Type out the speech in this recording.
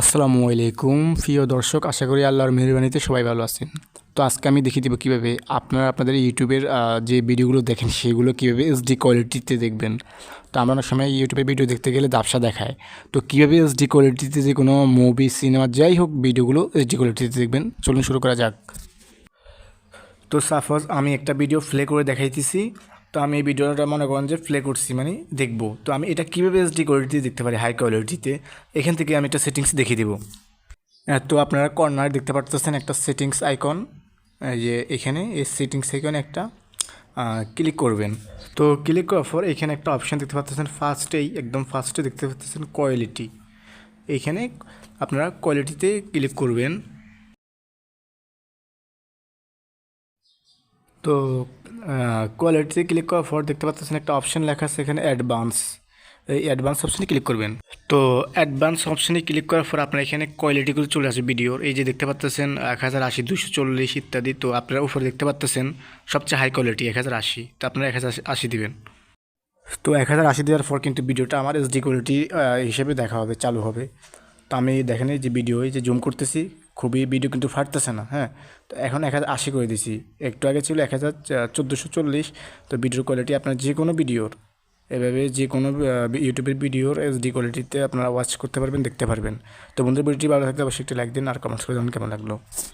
আসসালামু আলাইকুম। প্রিয় দর্শক, আশা করি আল্লাহর মেহরবানিতে সবাই ভালো আছেন। তো আজকে আমি দেখিয়ে দেবো কীভাবে আপনারা আপনাদের ইউটিউবের যে ভিডিওগুলো দেখেন, সেগুলো কীভাবে এইচডি কোয়ালিটিতে দেখবেন। তো আমরা অনেক সময় ইউটিউবে ভিডিও দেখতে গেলে দাপসা দেখায় তো কীভাবে এইচডি কোয়ালিটিতে যে কোনো মুভি সিনেমা যাই হোক, ভিডিওগুলো এইচডি কোয়ালিটিতে দেখবেন। চলুন শুরু করা যাক। তো সাপোজ আমি একটা ভিডিও প্লে করে দেখাইতেছি। তো আমি এই ভিডিওটা মনে করেন যে প্লে করছি মানে দেখব। তো আমি এটা কীভাবে এইচডি কোয়ালিটি দেখতে পারি হাই কোয়ালিটিতে এখান থেকে আমি একটা সেটিংস দেখিয়ে দেবো। তো আপনারা কর্নার দেখতে পারতেছেন একটা সেটিংস আইকন যে এখানে, এই সেটিংস আইকনে একটা ক্লিক করবেন। তো ক্লিক করার পর এখানে একটা অপশান দেখতে পাচ্ছেন ফার্স্টেই একদম ফার্স্টে দেখতে পাচ্ছেন কোয়ালিটি এইখানে আপনারা কোয়ালিটিতে ক্লিক করবেন। তো কোয়ালিটিতে ক্লিক করার পর দেখতে পাচ্ছেন একটা অপশন লেখা আছে এখানে অ্যাডভান্স এই অ্যাডভান্স অপশনে ক্লিক করবেন। তো অ্যাডভান্স অপশনে ক্লিক করার পর আপনার এখানে কোয়ালিটিগুলো চলে আসে ভিডিওর এই যে দেখতে পাচ্ছেন এক হাজার আশি দুশো চল্লিশ ইত্যাদি। তো আপনারা উপরে দেখতে পাচ্ছেন সবচেয়ে হাই কোয়ালিটি এক হাজার আশি। তো আপনারা এক হাজার আশি দিবেন। তো এক হাজার আশি দেওয়ার পর কিন্তু ভিডিওটা আমার এসডি কোয়ালিটি হিসেবে দেখা হবে, চালু হবে। তো আমি দেখেন যে ভিডিও যে জুম করতেছি খুবই ভিডিও কিন্তু ফাটতেছে না হ্যাঁ? তো এখন এক হাজার আশি করে দিছি একটু আগে ছিল এক হাজার চোদ্দোশো চল্লিশ। তো ভিডিওর কোয়ালিটি আপনার যে কোনো ভিডিওর এভাবে যে কোনো ইউটিউবের ভিডিওর এস ডি কোয়ালিটিতে আপনারা ওয়াচ করতে পারবেন, দেখতে পারবেন। তো বন্ধুর ভিডিওটি ভালো থাকতে অবশ্যই একটি লাইক দিন, আর কমেন্টস করে জানান কেমন লাগল।